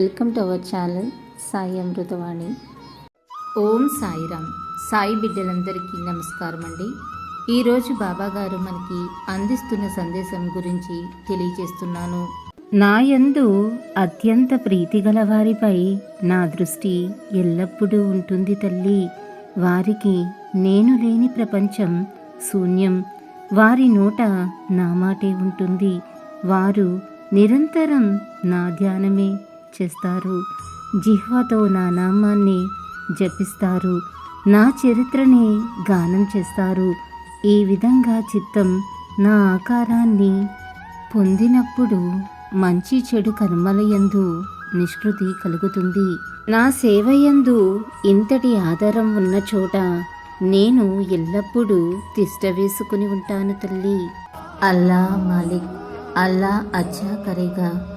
Welcome to our channel Sai Amritavani Om Sairam. Sai బిడ్డలందరికీ నమస్కారం అండి ఈరోజు బాబా గారు మనకి అందిస్తున్న సందేశం గురించి తెలియజేస్తున్నాను. నాయందు అత్యంత ప్రీతిగల వారిపై నా దృష్టి ఎల్లప్పుడూ ఉంటుంది తల్లి. వారికి నేను లేని ప్రపంచం శూన్యం. వారి నోట నా మాటే ఉంటుంది. వారు నిరంతరం నా ధ్యానమే. చేస్తారు. జిహ్వతో నా నామాన్ని జపిస్తారు. నా చరిత్రని గానం చేస్తారు. ఈ విధంగా చిత్తం నా ఆకారాన్ని పొందినప్పుడు మంచి చెడు కర్మలయందు నిష్కృతి కలుగుతుంది. నా సేవయందు ఇంతటి ఆధారం ఉన్న చోట నేను ఎల్లప్పుడూ తిష్ట వేసుకుని ఉంటాను తల్లి. అల్లా మాలిక్ అల్లా అచ్చా కరేగా.